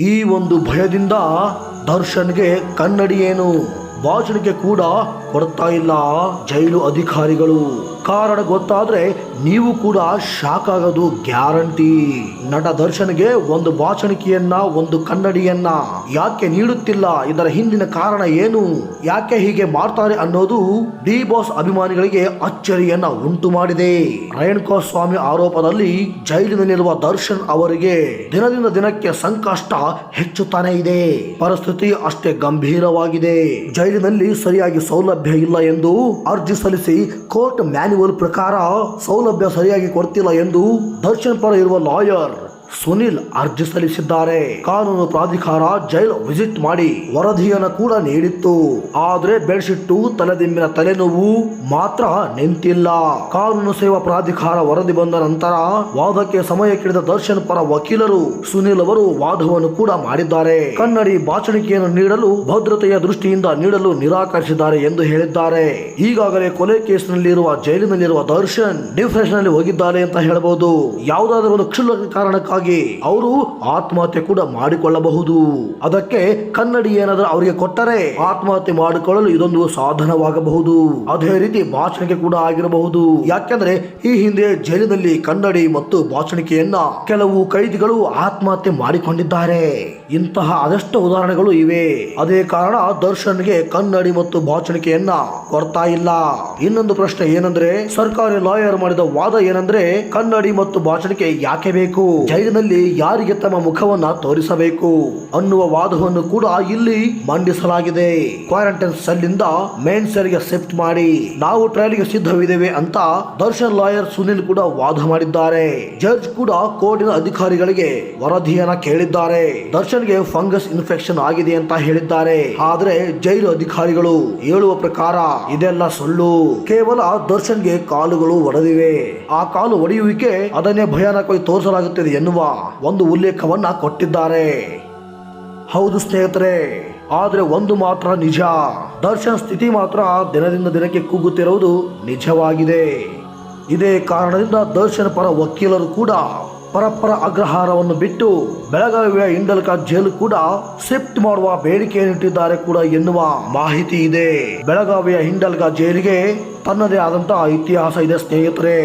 ಈ ಒಂದು ಭಯದಿಂದ ದರ್ಶನ್ಗೆ ಕನ್ನಡಿಯೇನು ಭಾಷಣಕ್ಕೆ ಕೂಡ ಕೊಡ್ತಾ ಇಲ್ಲ ಜೈಲು ಅಧಿಕಾರಿಗಳು. ಕಾರಣ ಗೊತ್ತಾದ್ರೆ ನೀವು ಕೂಡ ಶಾಕ್ ಆಗೋದು ಗ್ಯಾರಂಟಿ. ನಟ ದರ್ಶನ್ಗೆ ಒಂದು ಬಾಚಣಿಕೆಯನ್ನ ಒಂದು ಕನ್ನಡಿಯನ್ನ ಯಾಕೆ ನೀಡುತ್ತಿಲ್ಲ? ಇದರ ಹಿಂದಿನ ಕಾರಣ ಏನು? ಯಾಕೆ ಹೀಗೆ ಮಾಡ್ತಾರೆ ಅನ್ನೋದು ಡಿ ಬಾಸ್ ಅಭಿಮಾನಿಗಳಿಗೆ ಅಚ್ಚರಿಯನ್ನ ಉಂಟು ಮಾಡಿದೆ. ರೇಣುಕಾ ಸ್ವಾಮಿ ಆರೋಪದಲ್ಲಿ ಜೈಲಿನಲ್ಲಿರುವ ದರ್ಶನ್ ಅವರಿಗೆ ದಿನದಿಂದ ದಿನಕ್ಕೆ ಸಂಕಷ್ಟ ಹೆಚ್ಚುತ್ತಾನೆ ಇದೆ. ಪರಿಸ್ಥಿತಿ ಅಷ್ಟೇ ಗಂಭೀರವಾಗಿದೆ. ಜೈಲಿನಲ್ಲಿ ಸರಿಯಾಗಿ ಸೌಲಭ್ಯ ಇಲ್ಲ ಎಂದು ಅರ್ಜಿ ಸಲ್ಲಿಸಿ ಕೋರ್ಟ್ ಮ್ಯಾನ್ಯುವಲ್ ಪ್ರಕಾರ ಸೌಲಭ್ಯ ಸರಿಯಾಗಿ ಕೊಡ್ತಿಲ್ಲ ಎಂದು ದರ್ಶನ್ ಪರ ಇರುವ ಲಾಯರ್. ಸುನಿಲ್ ಅರ್ಜಿ ಸಲ್ಲಿಸಿದ್ದಾರೆ. ಕಾನೂನು ಪ್ರಾಧಿಕಾರ ಜೈಲ್ ವಿಸಿಟ್ ಮಾಡಿ ವರದಿಯನ್ನು ಕೂಡ ನೀಡಿತ್ತು. ಆದ್ರೆ ಬೆಡ್ಶಿಟ್ಟು ತಲೆದಿಂಬಿನ ತಲೆನೋವು ಮಾತ್ರ ನಿಂತಿಲ್ಲ. ಕಾನೂನು ಸೇವಾ ಪ್ರಾಧಿಕಾರ ವರದಿ ಬಂದ ನಂತರ ವಾದಕ್ಕೆ ಸಮಯ ಕೇಳಿದ ದರ್ಶನ್ ಪರ ವಕೀಲರು ಸುನಿಲ್ ಅವರು ವಾದವನ್ನು ಕೂಡ ಮಾಡಿದ್ದಾರೆ. ಕನ್ನಡಿ ಬಾಚಣಿಕೆಯನ್ನು ನೀಡಲು ಭದ್ರತೆಯ ದೃಷ್ಟಿಯಿಂದ ನೀಡಲು ನಿರಾಕರಿಸಿದ್ದಾರೆ ಎಂದು ಹೇಳಿದ್ದಾರೆ. ಈಗಾಗಲೇ ಕೊಲೆ ಕೇಸಿನಲ್ಲಿರುವ ಜೈಲಿನಲ್ಲಿರುವ ದರ್ಶನ್ ಡಿಫ್ರೆಷನ್ನಲ್ಲಿ ಹೋಗಿದ್ದಾರೆ ಅಂತ ಹೇಳಬಹುದು ಯಾವುದಾದರೂ ಒಂದು ಕ್ಷುಲ್ಲಕ ಕಾರಣಕ್ಕಾಗಿ ಅವರು ಆತ್ಮಹತ್ಯೆ ಕೂಡ ಮಾಡಿಕೊಳ್ಳಬಹುದು. ಅದಕ್ಕೆ ಕನ್ನಡಿ ಏನಾದರೂ ಅವರಿಗೆ ಕೊಟ್ಟರೆ ಆತ್ಮಹತ್ಯೆ ಮಾಡಿಕೊಳ್ಳಲು ಇದೊಂದು ಸಾಧನವಾಗಬಹುದು. ಅದೇ ರೀತಿ ಬಾಚಣಿಕೆ ಕೂಡ ಆಗಿರಬಹುದು. ಯಾಕೆಂದ್ರೆ ಈ ಹಿಂದೆ ಜೈಲಿನಲ್ಲಿ ಕನ್ನಡಿ ಮತ್ತು ಭಾಷಣಿಕೆಯನ್ನ ಕೆಲವು ಕೈದಿಗಳು ಆತ್ಮಹತ್ಯೆ ಮಾಡಿಕೊಂಡಿದ್ದಾರೆ. ಇಂತಹ ಅದೆಷ್ಟು ಉದಾಹರಣೆಗಳು ಇವೆ. ಅದೇ ಕಾರಣ ದರ್ಶನ್ಗೆ ಕನ್ನಡಿ ಮತ್ತು ಭಾಷಣಿಕೆಯನ್ನ ಕೊಡ್ತಾ ಇಲ್ಲ. ಇನ್ನೊಂದು ಪ್ರಶ್ನೆ ಏನಂದ್ರೆ ಸರ್ಕಾರಿ ಲಾಯರ್ ಮಾಡಿದ ವಾದ ಏನಂದ್ರೆ ಕನ್ನಡಿ ಮತ್ತು ಭಾಷಣಿಕೆ ಯಾಕೆ ಬೇಕು? ಜೈಲಿನಲ್ಲಿ ಯಾರಿಗೆ ತಮ್ಮ ಮುಖವನ್ನ ತೋರಿಸಬೇಕು ಅನ್ನುವ ವಾದವನ್ನು ಕೂಡ ಇಲ್ಲಿ ಮಂಡಿಸಲಾಗಿದೆ. ಕ್ವಾರಂಟೈನ್ ಸೆಲ್ ಮೇನ್ ಸೆಲ್ಗೆ ಶಿಫ್ಟ್ ಮಾಡಿ ನಾವು ಟ್ರಯಲ್ಗೆ ಸಿದ್ಧವಿದ್ದೇವೆ ಅಂತ ದರ್ಶನ್ ಲಾಯರ್ ಸುನಿಲ್ ಕೂಡ ವಾದ ಮಾಡಿದ್ದಾರೆ. ಜಡ್ಜ್ ಕೂಡ ಕೋರ್ಟಿನ ಅಧಿಕಾರಿಗಳಿಗೆ ವರದಿಯನ್ನ ಕೇಳಿದ್ದಾರೆ. ದರ್ಶನ್ಗೆ ಫಂಗಸ್ ಇನ್ಫೆಕ್ಷನ್ ಆಗಿದೆ ಅಂತ ಹೇಳಿದ್ದಾರೆ. ಆದ್ರೆ ಜೈಲು ಅಧಿಕಾರಿಗಳು ಹೇಳುವ ಪ್ರಕಾರ ಇದೆಲ್ಲ ಸುಳ್ಳು. ಕೇವಲ ದರ್ಶನ್ಗೆ ಕಾಲುಗಳು ಒಡೆದಿವೆ. ಆ ಕಾಲು ಒಡೆಯುವಿಕೆ ಅದನ್ನೇ ಭಯಾನಕವಾಗಿ ತೋರಿಸಲಾಗುತ್ತದೆ ಎನ್ನುವ ಒಂದು ಉಲ್ಲೇಖವನ್ನ ಕೊಟ್ಟಿದ್ದಾರೆ. ಹೌದು ಸ್ನೇಹಿತರೆ, ಆದರೆ ಒಂದು ಮಾತ್ರ ನಿಜ. ದರ್ಶನ್ ಸ್ಥಿತಿ ಮಾತ್ರ ದಿನದಿಂದ ದಿನಕ್ಕೆ ಕುಗ್ಗುತ್ತಿರುವುದು ನಿಜವಾಗಿದೆ. ಇದೇ ಕಾರಣದಿಂದ ದರ್ಶನ್ ಪರ ವಕೀಲರು ಕೂಡ ಪರಪರ ಅಗ್ರಹಾರವನ್ನು ಬಿಟ್ಟು ಬೆಳಗಾವಿಯ ಇಂಡಲ್ಕ ಜೈಲು ಕೂಡ ಶಿಫ್ಟ್ ಮಾಡುವ ಬೇಡಿಕೆಯನ್ನಿಟ್ಟಿದ್ದಾರೆ ಕೂಡ ಎನ್ನುವ ಮಾಹಿತಿ ಇದೆ. ಬೆಳಗಾವಿಯ ಹಿಂಡಲ್ಕ ಜೈಲಿಗೆ ತನ್ನದೇ ಆದಂತಹ ಇತಿಹಾಸ ಇದೆ, ಸ್ನೇಹಿತರೆ.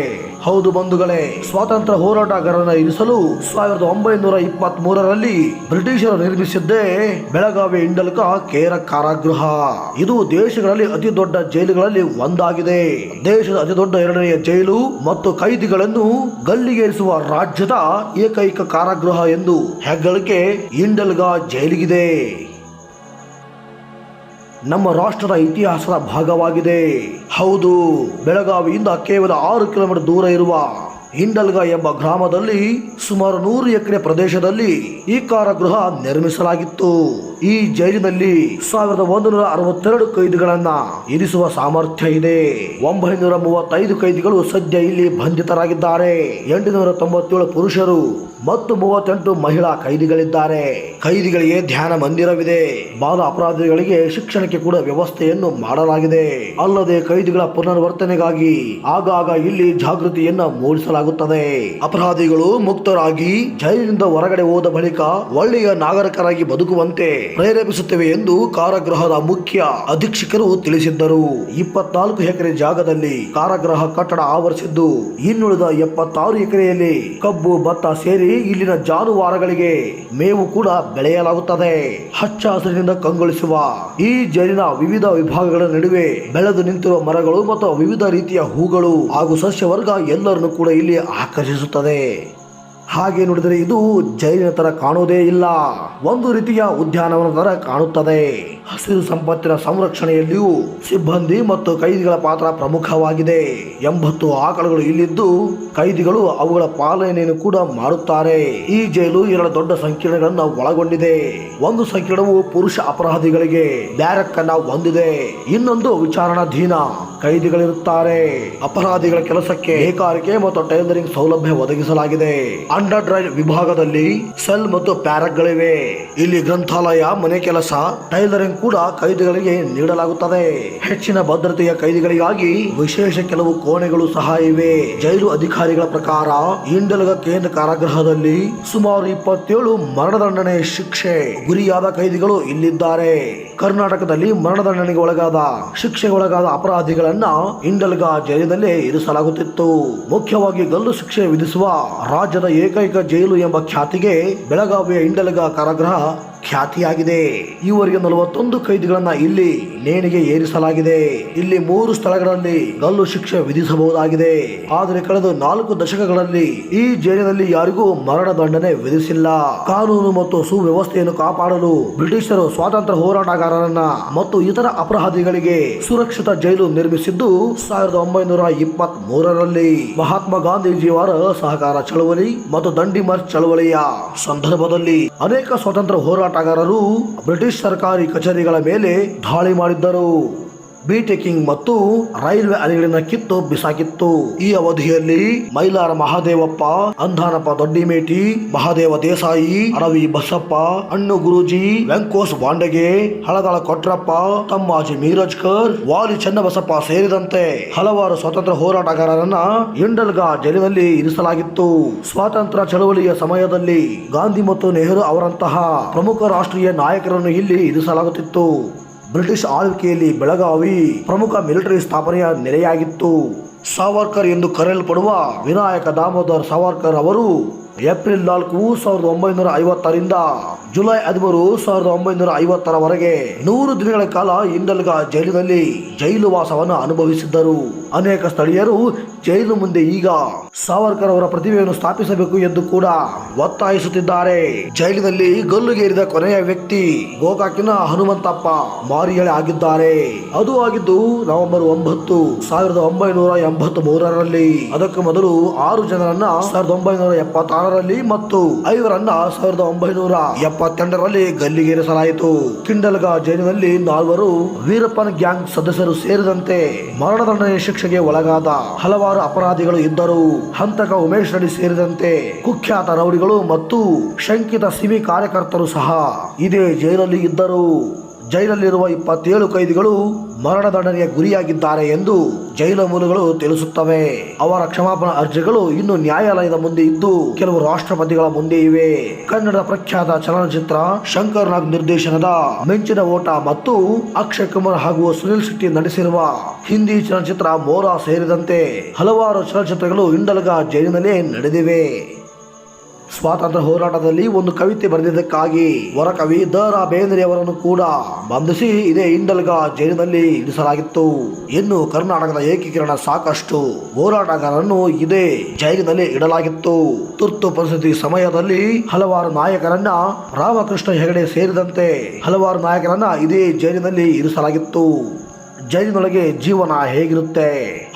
ಹೌದು ಬಂಧುಗಳೇ, ಸ್ವಾತಂತ್ರ್ಯ ಹೋರಾಟಗಾರರನ್ನ ಇರಿಸಲು ಸಾವಿರದ ಒಂಬೈನೂರ ಇಪ್ಪತ್ತ್ ಮೂರರಲ್ಲಿ ಬ್ರಿಟಿಷರು ನಿರ್ಮಿಸಿದ್ದೇ ಬೆಳಗಾವಿ ಇಂಡಲ್ಕ ಕೇರ ಕಾರಾಗೃಹ. ಇದು ದೇಶಗಳಲ್ಲಿ ಅತಿ ದೊಡ್ಡ ಜೈಲುಗಳಲ್ಲಿ ಒಂದಾಗಿದೆ. ದೇಶದ ಅತಿ ದೊಡ್ಡ ಎರಡನೆಯ ಜೈಲು ಮತ್ತು ಕೈದಿಗಳನ್ನು ಗಲ್ಲಿಗೇರಿಸುವ ರಾಜ್ಯದ ಏಕೈಕ ಕಾರಾಗೃಹ ಎಂದು ಹೆಗ್ಗಳಿಕೆ ಇಂಡಲ್ಗ ಜೈಲಿಗಿದೆ. ನಮ್ಮ ರಾಷ್ಟ್ರದ ಇತಿಹಾಸದ ಭಾಗವಾಗಿದೆ. ಹೌದು, ಬೆಳಗಾವಿಯಿಂದ ಕೇವಲ ಆರು ಕಿಲೋಮೀಟರ್ ದೂರ ಇರುವ ಹಿಂಡಲ್ಗ ಎಂಬ ಗ್ರಾಮದಲ್ಲಿ ಸುಮಾರು ನೂರು ಎಕರೆ ಪ್ರದೇಶದಲ್ಲಿ ಈ ಕಾರಾಗೃಹ ನಿರ್ಮಿಸಲಾಗಿತ್ತು. ಈ ಜೈಲಿನಲ್ಲಿ ಸಾವಿರದ ಒಂದೂರ ಅರವತ್ತೆರಡು ಕೈದಿಗಳನ್ನ ಇರಿಸುವ ಸಾಮರ್ಥ್ಯ ಇದೆ. ಒಂಬೈನೂರ ಮೂವತ್ತೈದು ಕೈದಿಗಳು ಸದ್ಯ ಇಲ್ಲಿ ಬಂಧಿತರಾಗಿದ್ದಾರೆ. ಎಂಟುನೂರ ತೊಂಬತ್ತೇಳು ಪುರುಷರು ಮತ್ತು ಮೂವತ್ತೆಂಟು ಮಹಿಳಾ ಕೈದಿಗಳಿದ್ದಾರೆ. ಕೈದಿಗಳಿಗೆ ಧ್ಯಾನ ಮಂದಿರವಿದೆ. ಬಾಲ ಅಪರಾಧಿಗಳಿಗೆ ಶಿಕ್ಷಣಕ್ಕೆ ಕೂಡ ವ್ಯವಸ್ಥೆಯನ್ನು ಮಾಡಲಾಗಿದೆ. ಅಲ್ಲದೆ ಕೈದಿಗಳ ಪುನರ್ವರ್ತನೆಗಾಗಿ ಆಗಾಗ ಇಲ್ಲಿ ಜಾಗೃತಿಯನ್ನ ಮೂಡಿಸಲಾಗುತ್ತದೆ. ಅಪರಾಧಿಗಳು ಮುಕ್ತರಾಗಿ ಜೈಲಿನಿಂದ ಹೊರಗಡೆ ಹೋದ ಬಳಿಕ ಒಳ್ಳೆಯ ನಾಗರಿಕರಾಗಿ ಬದುಕುವಂತೆ ಪ್ರೇರೇಪಿಸುತ್ತವೆ ಎಂದು ಕಾರಾಗೃಹದ ಮುಖ್ಯ ಅಧೀಕ್ಷಕರು ತಿಳಿಸಿದ್ದರು. ಇಪ್ಪತ್ನಾಲ್ಕು ಎಕರೆ ಜಾಗದಲ್ಲಿ ಕಾರಾಗೃಹ ಕಟ್ಟಡ ಆವರಿಸಿದ್ದು, ಇನ್ನುಳಿದ ಎಪ್ಪತ್ತಾರು ಎಕರೆಯಲ್ಲಿ ಕಬ್ಬು, ಭತ್ತ ಸೇರಿ ಇಲ್ಲಿನ ಜಾನುವಾರುಗಳಿಗೆ ಮೇವು ಕೂಡ ಬೆಳೆಯಲಾಗುತ್ತದೆ. ಹಚ್ಚ ಹಸಿರಿನಿಂದ ಕಂಗೊಳಿಸುವ ಈ ಜೈಲಿನ ವಿವಿಧ ವಿಭಾಗಗಳ ನಡುವೆ ಬೆಳೆದು ನಿಂತಿರುವ ಮರಗಳು ಮತ್ತು ವಿವಿಧ ರೀತಿಯ ಹೂಗಳು ಹಾಗೂ ಸಸ್ಯವರ್ಗ ಎಲ್ಲರನ್ನು ಕೂಡ ಇಲ್ಲಿ ಆಕರ್ಷಿಸುತ್ತದೆ. ಹಾಗೆ ನೋಡಿದರೆ ಇದು ಜೈಲಿನ ತರ ಕಾಣುವುದೇ ಇಲ್ಲ. ಒಂದು ರೀತಿಯ ಉದ್ಯಾನವನ ತರ ಕಾಣುತ್ತದೆ. ಹಸಿರು ಸಂಪತ್ತಿನ ಸಂರಕ್ಷಣೆಯಲ್ಲಿಯೂ ಸಿಬ್ಬಂದಿ ಮತ್ತು ಕೈದಿಗಳ ಪಾತ್ರ ಪ್ರಮುಖವಾಗಿದೆ. ಎಂಬತ್ತು ಆಕಳುಗಳು ಇಲ್ಲಿದ್ದು ಕೈದಿಗಳು ಅವುಗಳ ಪಾಲನೆಯನ್ನು ಕೂಡ ಮಾಡುತ್ತಾರೆ. ಈ ಜೈಲು ಎರಡು ದೊಡ್ಡ ಸಂಕೀರ್ಣಗಳನ್ನು ಒಳಗೊಂಡಿದೆ. ಒಂದು ಸಂಕೀರ್ಣವು ಪುರುಷ ಅಪರಾಧಿಗಳಿಗೆ ಬ್ಯಾರಕ್ ಅನ್ನ ಹೊಂದಿದೆ. ಇನ್ನೊಂದು ವಿಚಾರಣಾಧೀನ. ಕೈದಿಗಳಿರುತ್ತಾರೆ. ಅಪರಾಧಿಗಳ ಕೆಲಸಕ್ಕೆ ಏಕಾರಿಕೆ ಮತ್ತು ಟೈಲರಿಂಗ್ ಸೌಲಭ್ಯ ಒದಗಿಸಲಾಗಿದೆ. ಅಂಡರ್ ಡ್ರೈವ್ ವಿಭಾಗದಲ್ಲಿ ಸೆಲ್ ಮತ್ತು ಪ್ಯಾರಕ್ಗಳಿವೆ ಇಲ್ಲಿ ಗ್ರಂಥಾಲಯ, ಮನೆ ಕೆಲಸ, ಟೈಲರಿಂಗ್ ಕೂಡ ಕೈದಿಗಳಿಗೆ ನೀಡಲಾಗುತ್ತದೆ. ಹೆಚ್ಚಿನ ಭದ್ರತೆಯ ಕೈದಿಗಳಿಗಾಗಿ ವಿಶೇಷ ಕೆಲವು ಕೋಣೆಗಳು ಸಹ ಇವೆ. ಜೈಲು ಅಧಿಕಾರಿಗಳ ಪ್ರಕಾರ ಇಂಡಲಗ ಕೇಂದ್ರ ಕಾರಾಗೃಹದಲ್ಲಿ ಸುಮಾರು ಇಪ್ಪತ್ತೇಳು ಮರಣದಂಡನೆ ಶಿಕ್ಷೆ ಗುರಿಯಾದ ಕೈದಿಗಳು ಇಲ್ಲಿದ್ದಾರೆ. ಕರ್ನಾಟಕದಲ್ಲಿ ಮರಣದಂಡನೆಗೆ ಒಳಗಾದ ಶಿಕ್ಷೆಗೆ ಒಳಗಾದ ಅಪರಾಧಿಗಳನ್ನ ಇಂಡಲ್ಗ ಜೈಲಿನಲ್ಲೇ ಇರಿಸಲಾಗುತ್ತಿತ್ತು. ಮುಖ್ಯವಾಗಿ ಗಲ್ಲು ಶಿಕ್ಷೆ ವಿಧಿಸುವ ರಾಜ್ಯದ ಏಕೈಕ ಜೈಲು ಎಂಬ ಖ್ಯಾತಿಗೆ ಬೆಳಗಾವಿಯ ಇಂಡಲ್ಗ ಕಾರಾಗೃಹ ಖ್ಯಾತಿಯಾಗಿದೆ. ಈವರೆಗೆ ನಲವತ್ತೊಂದು ಕೈದಿಗಳನ್ನ ಇಲ್ಲಿ ನೇಣಿಗೆ ಏರಿಸಲಾಗಿದೆ. ಇಲ್ಲಿ ಮೂರು ಸ್ಥಳಗಳಲ್ಲಿ ಗಲ್ಲು ಶಿಕ್ಷೆ ವಿಧಿಸಬಹುದಾಗಿದೆ. ಆದರೆ ಕಳೆದ ನಾಲ್ಕು ದಶಕಗಳಲ್ಲಿ ಈ ಜೈಲಿನಲ್ಲಿ ಯಾರಿಗೂ ಮರಣ ದಂಡನೆ ವಿಧಿಸಿಲ್ಲ. ಕಾನೂನು ಮತ್ತು ಸುವ್ಯವಸ್ಥೆಯನ್ನು ಕಾಪಾಡಲು ಬ್ರಿಟಿಷರು ಸ್ವಾತಂತ್ರ್ಯ ಹೋರಾಟಗಾರರನ್ನ ಮತ್ತು ಇತರ ಅಪರಾಧಿಗಳಿಗೆ ಸುರಕ್ಷಿತ ಜೈಲು ನಿರ್ಮಿಸಿದ್ದು ಸಾವಿರದ ಒಂಬೈನೂರ ಇಪ್ಪತ್ತ್ ಮೂರರಲ್ಲಿ ಮಹಾತ್ಮ ಗಾಂಧೀಜಿಯವರ ಸಹಕಾರ ಚಳವಳಿ ಮತ್ತು ದಂಡಿ ಮಾರ್ಚ್ ಚಳವಳಿಯ ಸಂದರ್ಭದಲ್ಲಿ ಅನೇಕ ಸ್ವತಂತ್ರ ಹೋರಾಟಗಾರರು ಬ್ರಿಟಿಷ್ ಸರ್ಕಾರಿ ಕಚೇರಿಗಳ ಮೇಲೆ ದಾಳಿ ಮಾಡಿದ್ದರು. ಬೀಟೆಕಿಂಗ್ ಮತ್ತು ರೈಲ್ವೆ ಅಲೆಗಳನ್ನ ಕಿತ್ತು ಬಿಸಾಕಿತ್ತು. ಈ ಅವಧಿಯಲ್ಲಿ ಮೈಲಾರ ಮಹಾದೇವಪ್ಪ, ಅಂಧಾನಪ್ಪ ದೊಡ್ಡಿಮೇಟಿ, ಮಹಾದೇವ ದೇಸಾಯಿ ರವಿ ಬಸಪ್ಪ, ಅಣ್ಣು ಗುರುಜಿ, ವೆಂಕೋಸ್ ಬಾಂಡಗೆ, ಹಳದಾಳ ಕೊಟ್ರಪ್ಪ, ತಮ್ಮಾಜಿ ಮೀರಜ್ಕರ್, ವಾಲಿ ಚನ್ನಬಸಪ್ಪ ಸೇರಿದಂತೆ ಹಲವಾರು ಸ್ವತಂತ್ರ ಹೋರಾಟಗಾರರನ್ನ ಎಂಡಲ್ಗಾ ಜೈಲಿನಲ್ಲಿ ಇರಿಸಲಾಗಿತ್ತು. ಸ್ವಾತಂತ್ರ್ಯ ಚಳವಳಿಯ ಸಮಯದಲ್ಲಿ ಗಾಂಧಿ ಮತ್ತು ನೆಹರು ಅವರಂತಹ ಪ್ರಮುಖ ರಾಷ್ಟ್ರೀಯ ನಾಯಕರನ್ನು ಇಲ್ಲಿ ಇರಿಸಲಾಗುತ್ತಿತ್ತು. ಬ್ರಿಟಿಷ್ ಆಳ್ವಿಕೆಯಲ್ಲಿ ಬೆಳಗಾವಿ ಪ್ರಮುಖ ಮಿಲಿಟರಿ ಸ್ಥಾಪನೆಯ ನೆಲೆಯಾಗಿತ್ತು. ಸಾವರ್ಕರ್ ಎಂದು ಕರೆಯಲ್ಪಡುವ ವಿನಾಯಕ ದಾಮೋದರ್ ಸಾವರ್ಕರ್ ಅವರು ಏಪ್ರಿಲ್ ನಾಲ್ಕು ಸಾವಿರದ ಒಂಬೈನೂರ ಐವತ್ತರಿಂದ ಜುಲೈ ಹದಿಮೂರು ಸಾವಿರದ ಒಂಬೈನೂರ ಐವತ್ತರವರೆಗೆ ನೂರು ದಿನಗಳ ಕಾಲ ಇಂಡಲ್ಗ ಜೈಲಿನಲ್ಲಿ ಜೈಲು ವಾಸವನ್ನು ಅನುಭವಿಸಿದ್ದರು. ಅನೇಕ ಸ್ಥಳೀಯರು ಜೈಲು ಮುಂದೆ ಈಗ ಸಾವರ್ಕರ್ ಅವರ ಪ್ರತಿಭೆಯನ್ನು ಸ್ಥಾಪಿಸಬೇಕು ಎಂದು ಕೂಡ ಒತ್ತಾಯಿಸುತ್ತಿದ್ದಾರೆ. ಜೈಲಿನಲ್ಲಿ ಗಲ್ಲುಗೇರಿದ ಕೊನೆಯ ವ್ಯಕ್ತಿ ಗೋಕಾಕಿನ ಹನುಮಂತಪ್ಪ ಮಾರಿಯಳೆ ಆಗಿದ್ದಾರೆ. ಅದು ಆಗಿದ್ದು ನವೆಂಬರ್ ಒಂಬತ್ತು ಸಾವಿರದ ಒಂಬೈನೂರ ಎಂಬತ್ತು ಮೂರರಲ್ಲಿ ಅದಕ್ಕೆ ಮೊದಲು ಆರು ಜನರನ್ನ ಸಾವಿರದ ಒಂಬೈನೂರ ಎಪ್ಪತ್ತಾರರಲ್ಲಿ ಮತ್ತು ಐವರನ್ನ ಸಾವಿರದ ಒಂಬೈನೂರ ಎಪ್ಪತ್ತೆಂಟರಲ್ಲಿ ಗಲ್ಲಿಗೇರಿಸಲಾಯಿತು. ಕಿಂಡಲ್ಗ ಜೈಲಿನಲ್ಲಿ ನಾಲ್ವರು ವೀರಪ್ಪನ ಗ್ಯಾಂಗ್ ಸದಸ್ಯರು ಸೇರಿದಂತೆ ಮರಣದಂಡನೆ ಶಿಕ್ಷೆಗೆ ಒಳಗಾದ ಹಲವಾರು ಅಪರಾಧಿಗಳು ಇದ್ದರು. ಹಂತಕ ಉಮೇಶ್ ರೆಡ್ಡಿ ಸೇರಿದಂತೆ ಕುಖ್ಯಾತ ರೌಡಿಗಳು ಮತ್ತು ಶಂಕಿತ ಸಿಮಿ ಕಾರ್ಯಕರ್ತರು ಸಹ ಇದೇ ಜೈಲಲ್ಲಿ ಇದ್ದರು. ಜೈಲಲ್ಲಿರುವ ಇಪ್ಪತ್ತೇಳು ಕೈದಿಗಳು ಮರಣದಂಡನೆಯ ಗುರಿಯಾಗಿದ್ದಾರೆ ಎಂದು ಜೈಲ ಮೂಲಗಳು ತಿಳಿಸುತ್ತವೆ. ಅವರ ಕ್ಷಮಾಪಣಾ ಅರ್ಜಿಗಳು ಇನ್ನು ನ್ಯಾಯಾಲಯದ ಮುಂದೆ ಇದ್ದು ಕೆಲವು ರಾಷ್ಟ್ರಪತಿಗಳ ಮುಂದೆ ಇವೆ. ಕನ್ನಡ ಪ್ರಖ್ಯಾತ ಚಲನಚಿತ್ರ ಶಂಕರ್ ನಾಗ್ ನಿರ್ದೇಶನದ ಮೆಂಚಿನ ಓಟ ಮತ್ತು ಅಕ್ಷಯ್ ಕುಮಾರ್ ಹಾಗೂ ಸುನಿಲ್ ಶೆಟ್ಟಿ ನಡೆಸಿರುವ ಹಿಂದಿ ಚಲನಚಿತ್ರ ಮೋರಾ ಸೇರಿದಂತೆ ಹಲವಾರು ಚಲನಚಿತ್ರಗಳು ಇಂಡಲ್ಗ ಜೈಲಿನಲ್ಲೇ ನಡೆದಿವೆ. ಸ್ವಾತಂತ್ರ್ಯ ಹೋರಾಟದಲ್ಲಿ ಒಂದು ಕವಿತೆ ಬರೆದಿದ್ದಕ್ಕಾಗಿ ವರಕವಿ ದ ರಾ ಬೇಂದ್ರೆಯವರನ್ನು ಕೂಡ ಬಂಧಿಸಿ ಇದೇ ಇಂಡಲ್ಗ ಜೈಲಿನಲ್ಲಿ ಇರಿಸಲಾಗಿತ್ತು. ಇನ್ನು ಕರ್ನಾಟಕದ ಏಕೀಕರಣ ಸಾಕಷ್ಟು ಹೋರಾಟಗಾರರನ್ನು ಇದೇ ಜೈಲಿನಲ್ಲಿ ಇಡಲಾಗಿತ್ತು. ತುರ್ತು ಪರಿಸ್ಥಿತಿ ಸಮಯದಲ್ಲಿ ಹಲವಾರು ನಾಯಕರನ್ನ ರಾಮಕೃಷ್ಣ ಹೆಗಡೆ ಸೇರಿದಂತೆ ಹಲವಾರು ನಾಯಕರನ್ನ ಇದೇ ಜೈಲಿನಲ್ಲಿ ಇರಿಸಲಾಗಿತ್ತು. ಜೈಲಿನೊಳಗೆ ಜೀವನ ಹೇಗಿರುತ್ತೆ?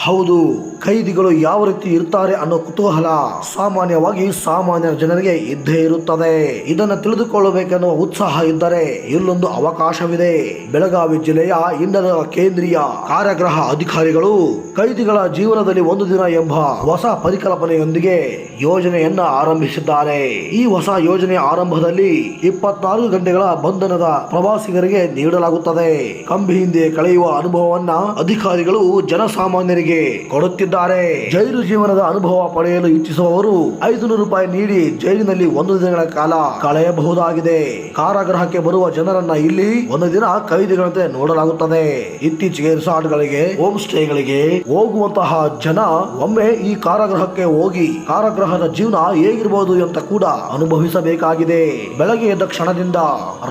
ಹೌದು, ಕೈದಿಗಳು ಯಾವ ರೀತಿ ಇರ್ತಾರೆ ಅನ್ನೋ ಕುತೂಹಲ ಸಾಮಾನ್ಯವಾಗಿ ಸಾಮಾನ್ಯ ಜನರಿಗೆ ಇದ್ದೇ ಇರುತ್ತದೆ. ಇದನ್ನು ತಿಳಿದುಕೊಳ್ಳಬೇಕೆನ್ನುವ ಉತ್ಸಾಹ ಇದ್ದರೆ ಇಲ್ಲೊಂದು ಅವಕಾಶವಿದೆ. ಬೆಳಗಾವಿ ಜಿಲ್ಲೆಯ ಇಂಧನ ಕೇಂದ್ರೀಯ ಕಾರ್ಯಗ್ರಹ ಅಧಿಕಾರಿಗಳು ಕೈದಿಗಳ ಜೀವನದಲ್ಲಿ ಒಂದು ದಿನ ಎಂಬ ಹೊಸ ಪರಿಕಲ್ಪನೆಯೊಂದಿಗೆ ಯೋಜನೆಯನ್ನ ಆರಂಭಿಸಿದ್ದಾರೆ. ಈ ಹೊಸ ಯೋಜನೆ ಆರಂಭದಲ್ಲಿ ಇಪ್ಪತ್ನಾಲ್ಕು ಗಂಟೆಗಳ ಬಂಧನದ ಪ್ರವಾಸಿಗರಿಗೆ ನೀಡಲಾಗುತ್ತದೆ. ಕಂಬಿ ಹಿಂದೆ ಕಳೆಯುವ ಅನುಭವವನ್ನ ಅಧಿಕಾರಿಗಳು ಜನಸಾಮಾನ್ಯರಿಗೆ ಕೊಡುತ್ತಿದ್ದಾರೆ. ಜೈಲು ಜೀವನದ ಅನುಭವ ಪಡೆಯಲು ಇಚ್ಛಿಸುವವರು ಐದುನೂರು ರೂಪಾಯಿ ನೀಡಿ ಜೈಲಿನಲ್ಲಿ ಒಂದು ದಿನಗಳ ಕಾಲ ಕಳೆಯಬಹುದಾಗಿದೆ. ಕಾರಾಗೃಹಕ್ಕೆ ಬರುವ ಜನರನ್ನ ಇಲ್ಲಿ ಒಂದು ದಿನ ಕೈದಿಗಳಂತೆ ನೋಡಲಾಗುತ್ತದೆ. ಇತ್ತೀಚೆಗೆ ರಿಸಾರ್ಟ್ಗಳಿಗೆ, ಹೋಮ್ ಸ್ಟೇಗಳಿಗೆ ಹೋಗುವಂತಹ ಜನ ಒಮ್ಮೆ ಈ ಕಾರಾಗೃಹಕ್ಕೆ ಹೋಗಿ ಕಾರಾಗೃಹದ ಜೀವನ ಹೇಗಿರಬಹುದು ಅಂತ ಕೂಡ ಅನುಭವಿಸಬೇಕಾಗಿದೆ. ಬೆಳಗ್ಗೆ ಎದ್ದ ಕ್ಷಣದಿಂದ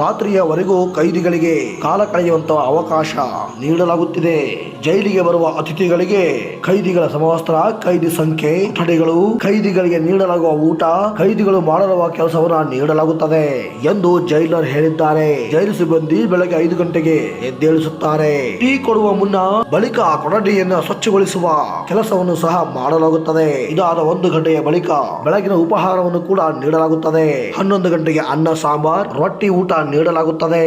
ರಾತ್ರಿಯವರೆಗೂ ಕೈದಿಗಳಿಗೆ ಕಾಲ ಕಳೆಯುವಂತಹ ಅವಕಾಶ ನೀಡಲಾಗುತ್ತಿದೆ ಜೈಲಿಗೆ ಬರುವ ಅತಿಥಿಗಳಿಗೆ ಕೈದಿಗಳ ಸಮವಸ್ತ್ರ, ಕೈದಿ ಸಂಖ್ಯೆ ಕೊಠಡಿಗಳು ಕೈದಿಗಳಿಗೆ ನೀಡಲಾಗುವ ಊಟ, ಕೈದಿಗಳು ಮಾಡಲಿರುವ ಕೆಲಸವನ್ನು ನೀಡಲಾಗುತ್ತದೆ ಎಂದು ಜೈಲರ್ ಹೇಳಿದ್ದಾರೆ. ಜೈಲು ಸಿಬ್ಬಂದಿ ಬೆಳಗ್ಗೆ ಐದು ಗಂಟೆಗೆ ಎದ್ದೇಳಿಸುತ್ತಾರೆ. ಟೀ ಕೊಡುವ ಮುನ್ನ ಬಳಿಕ ಕೊಠಡಿಯನ್ನು ಸ್ವಚ್ಛಗೊಳಿಸುವ ಕೆಲಸವನ್ನು ಸಹ ಮಾಡಲಾಗುತ್ತದೆ. ಇದಾದ ಒಂದು ಗಂಟೆಯ ಬಳಿಕ ಬೆಳಗಿನ ಉಪಹಾರವನ್ನು ಕೂಡ ನೀಡಲಾಗುತ್ತದೆ. ಹನ್ನೊಂದು ಗಂಟೆಗೆ ಅನ್ನ, ಸಾಂಬಾರ್, ರೊಟ್ಟಿ, ಊಟ ನೀಡಲಾಗುತ್ತದೆ.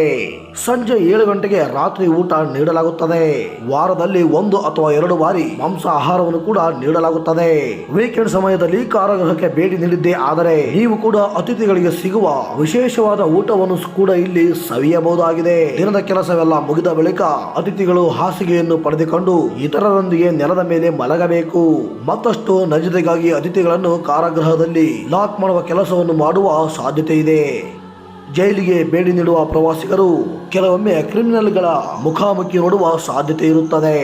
ಸಂಜೆ ಏಳು ಗಂಟೆಗೆ ರಾತ್ರಿ ಊಟ ನೀಡಲಾಗುತ್ತದೆ. ವಾರದಲ್ಲಿ ಒಂದು ಅಥವಾ ಎರಡು ಬಾರಿ ಮಾಂಸ ಆಹಾರವನ್ನು ಕೂಡ ನೀಡಲಾಗುತ್ತದೆ. ವೀಕೆಂಡ್ ಸಮಯದಲ್ಲಿ ಕಾರಾಗೃಹಕ್ಕೆ ಭೇಟಿ ನೀಡಿದ್ದೇ ಆದರೆ ನೀವು ಕೂಡ ಅತಿಥಿಗಳಿಗೆ ಸಿಗುವ ವಿಶೇಷವಾದ ಊಟವನ್ನು ಕೂಡ ಇಲ್ಲಿ ಸವಿಯಬಹುದಾಗಿದೆ. ದಿನದ ಕೆಲಸವೆಲ್ಲ ಮುಗಿದ ಬಳಿಕ ಅತಿಥಿಗಳು ಹಾಸಿಗೆಯನ್ನು ಪಡೆದುಕೊಂಡು ಇತರರೊಂದಿಗೆ ನೆಲದ ಮೇಲೆ ಮಲಗಬೇಕು. ಮತ್ತಷ್ಟು ನಜತೆಗಾಗಿ ಅತಿಥಿಗಳನ್ನು ಕಾರಾಗೃಹದಲ್ಲಿ ಲಾಕ್ ಮಾಡುವ ಕೆಲಸವನ್ನು ಮಾಡುವ ಸಾಧ್ಯತೆ ಇದೆ. ಜೈಲಿಗೆ ಬೇಡಿ ನೀಡುವ ಪ್ರವಾಸಿಗರು ಕೆಲವೊಮ್ಮೆ ಕ್ರಿಮಿನಲ್ಗಳ ಮುಖಾಮುಖಿ ನೋಡುವ ಸಾಧ್ಯತೆ ಇರುತ್ತದೆ.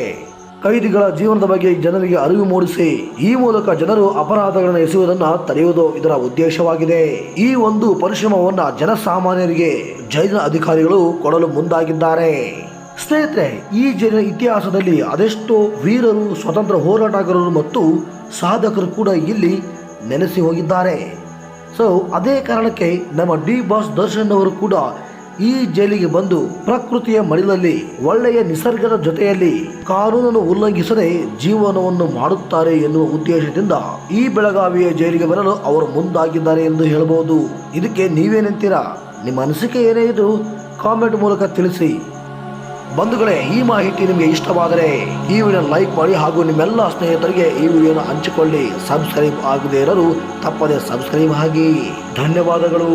ಕೈದಿಗಳ ಜೀವನದ ಬಗ್ಗೆ ಜನರಿಗೆ ಅರಿವು ಮೂಡಿಸಿ ಈ ಮೂಲಕ ಜನರು ಅಪರಾಧಗಳನ್ನು ಎಸೆಯುವುದನ್ನು ತಡೆಯುವುದು ಇದರ ಉದ್ದೇಶವಾಗಿದೆ. ಈ ಒಂದು ಪರಿಶ್ರಮವನ್ನು ಜನಸಾಮಾನ್ಯರಿಗೆ ಜೈಲಿನ ಅಧಿಕಾರಿಗಳು ಕೊಡಲು ಮುಂದಾಗಿದ್ದಾರೆ. ಸ್ನೇಹಿತರೆ, ಈ ಜೈಲಿನ ಇತಿಹಾಸದಲ್ಲಿ ಅದೆಷ್ಟೋ ವೀರರು, ಸ್ವತಂತ್ರ ಹೋರಾಟಗಾರರು ಮತ್ತು ಸಾಧಕರು ಕೂಡ ಇಲ್ಲಿ ನೆನೆಸಿ ಹೋಗಿದ್ದಾರೆ. ಸೊ ಅದೇ ಕಾರಣಕ್ಕೆ ನಮ್ಮ ಡಿ ಬಾಸ್ ದರ್ಶನ್ ಅವರು ಕೂಡ ಈ ಜೈಲಿಗೆ ಬಂದು ಪ್ರಕೃತಿಯ ಮಡಿಲಲ್ಲಿ ಒಳ್ಳೆಯ ನಿಸರ್ಗದ ಜೊತೆಯಲ್ಲಿ ಕಾನೂನನ್ನು ಉಲ್ಲಂಘಿಸದೆ ಜೀವನವನ್ನು ಮಾಡುತ್ತಾರೆ ಎನ್ನುವ ಉದ್ದೇಶದಿಂದ ಈ ಬೆಳಗಾವಿಯ ಜೈಲಿಗೆ ಬರಲು ಅವರು ಮುಂದಾಗಿದ್ದಾರೆ ಎಂದು ಹೇಳಬಹುದು. ಇದಕ್ಕೆ ನೀವೇನಂತೀರಾ ನಿಮ್ಮ ಅನಿಸಿಕೆ ಏನೇ ಇದು ಕಾಮೆಂಟ್ ಮೂಲಕ ತಿಳಿಸಿ. ಬಂಧುಗಳೇ, ಈ ಮಾಹಿತಿ ನಿಮಗೆ ಇಷ್ಟವಾದರೆ ಈ ವಿಡಿಯೋ ಲೈಕ್ ಮಾಡಿ ಹಾಗೂ ನಿಮ್ಮೆಲ್ಲ ಸ್ನೇಹಿತರಿಗೆ ಈ ವಿಡಿಯೋನ ಹಂಚಿಕೊಳ್ಳಿ. ಸಬ್ಸ್ಕ್ರೈಬ್ ಆಗದೇ ಇರಲು ತಪ್ಪದೆ ಸಬ್ಸ್ಕ್ರೈಬ್ ಆಗಿ. ಧನ್ಯವಾದಗಳು.